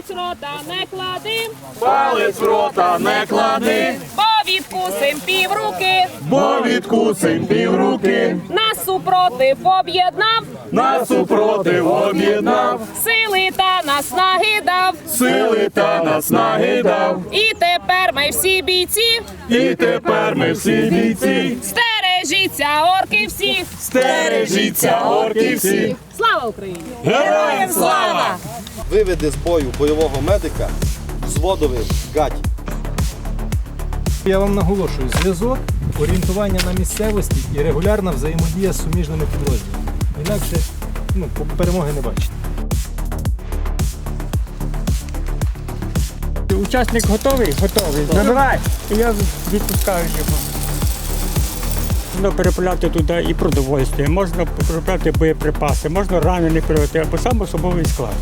Палець рота не клади, Палець рота не клади, бо відкусим півруки, бо відкусим півруки, нас супротив об'єднав, нас супротив об'єднав, сили та нас нагидав. сили та нас нагидав. І тепер ми всі бійці, І тепер ми всі бійці, стережіться орки всі. стережіться орки всі. Слава Україні! Героям слава! Виведе з бою бойового медика взводовий гать. Я вам наголошую, зв'язок, орієнтування на місцевості і регулярна взаємодія з суміжними підрозділами. Інакше ну, перемоги не бачите. Учасник готовий? Готовий. Забирай. І я відпускаю його. Можна переправляти туди і продовольствя, можна переправляти боєприпаси, можна ранених перевести, або сам особовий склад.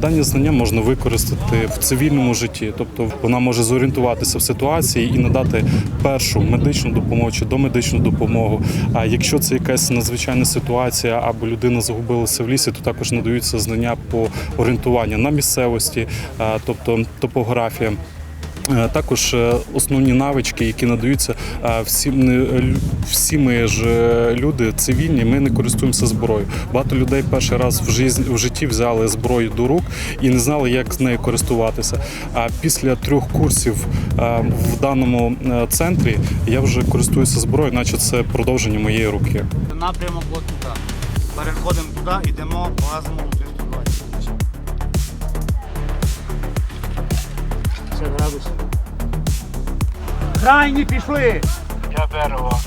Дані знання можна використати в цивільному житті, тобто вона може зорієнтуватися в ситуації і надати першу медичну допомогу чи домедичну допомогу. А якщо це якась надзвичайна ситуація або людина загубилася в лісі, то також надаються знання по орієнтуванню на місцевості, тобто топографія. Е, Також е, основні навички, які надаються всім всі ми ж е, люди цивільні, ми не користуємося зброєю. Багато людей перший раз в житті, взяли зброю до рук і не знали, як з нею користуватися. А після трьох курсів в даному центрі я вже користуюся зброєю, наче це продовження моєї руки. Напрямок от туди. Переходимо туди, йдемо по градусів. Крайні пішли! Я берево.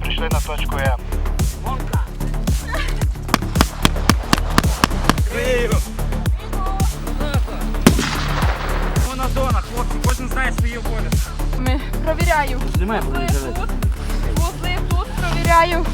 Прийшли на точку М. Криво! Вона зона, хлопці, кожен знає свої обов'язки. Ми провіряю. Вузли тут, вузли тут провіряю.